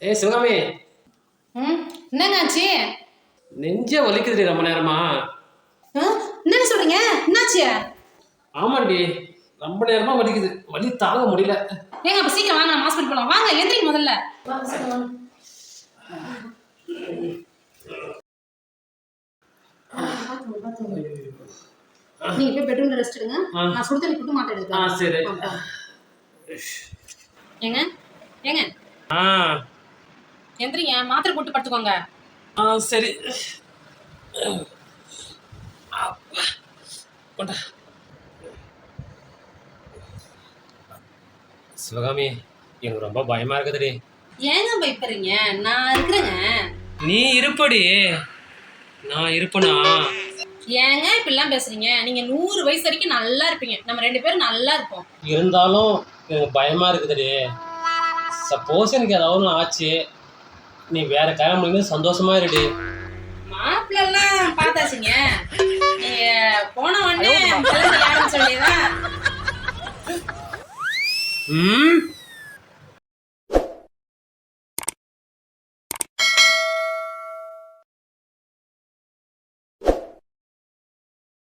ஏய் சிவகாமி. ம் என்னங்க ஆச்சு? நெஞ்சே வலிக்குதுடி ரொம்ப நேரமா. ஆ, என்னங்க சொல்றீங்க? என்னாச்சு? ஆமாண்டி ரொம்ப நேரமா வலிக்குது. வலி தாங்க முடியல. ஏங்க அப்ப சீக்கிரம் வாங்க நம்ம ஹாஸ்பிட்டல் போலாம். வாங்க எந்திரிங்க முதல்ல. நீங்க போய் பெட்ரூம்ல ரெஸ்ட் எடுங்க. நான் சுடு தண்ணி போட்டு மாட்டை ஆ சரி. ஏங்க? ஏங்க? ஆ. எந்திரிங்க. மாத்திரை போட்டு படுத்துக்கோங்க. ஆ சரி. கொண்டா. சிவகாமி எனக்கு ரொம்ப பயமா இருக்குதுடி. ஏங்க பயப்படுறீங்க? நான் இருக்கிறேங்க. நீ இருப்படி. நான் இருப்பனா? ஏங்க இப்படிலாம் பேசுறீங்க? நீங்க நூறு வயசு வரைக்கும் நல்லா இருப்பீங்க. நம்ம ரெண்டு பேரும் நல்லா இருப்போம். இருந்தாலும் எனக்கு பயமா இருக்குதுடி. சப்போஸ் எனக்கு ஏதாவது ஒன்று ஆச்சு. நீ வேற கல்யாணம் பண்ணி சந்தோஷமா இருடி. மாப்பிள்ளெல்லாம் பார்த்தாச்சுங்க. நீங்க போன உடனே ஆரம்பிச்ச வேண்டியதான் ம்?